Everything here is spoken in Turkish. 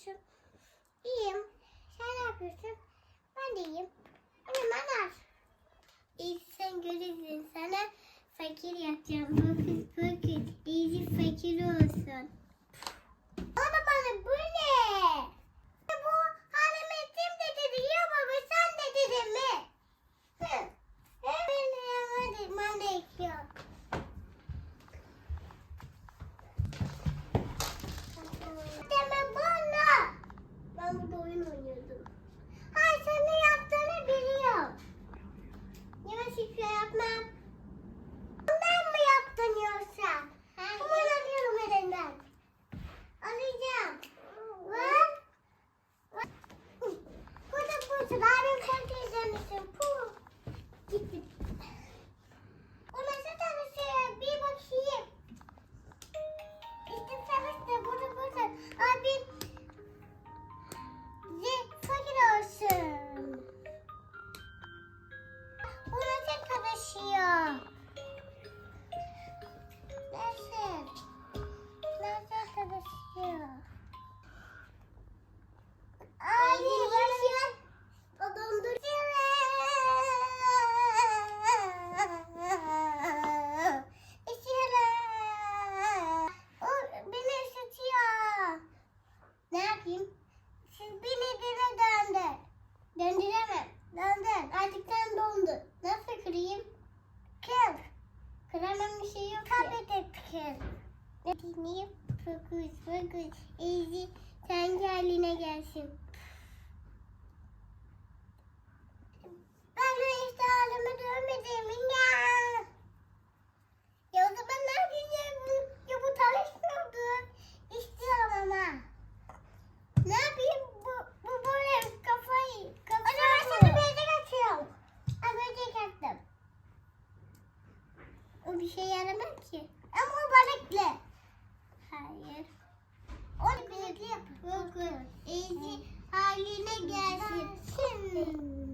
yapıyorsun? İyiyim. Sen ne yapıyorsun? Ben de iyiyim. Hemen ar. İlk sen görürsün. Sana fakir yapacağım. Fokus fokus. İyice fakir olsun. Bana bana bu ne? Bu Halimet'im de dedi ya baba sen de dedin mi? Hı. Ben de ekliyorum. Döndüremem. Döndür. Artık sen dondu. Nasıl kırayım? Kır. Kıramam bir şey yok Tabii de kır. Diyeyim? Fokus fokus. Easy. Sen haline gelsin. O bir şey yaramıyor ki. Ama o balıklı. Hayır. O balıklı yapıyor. Yok. Eğici haline gelsin. Şimdi.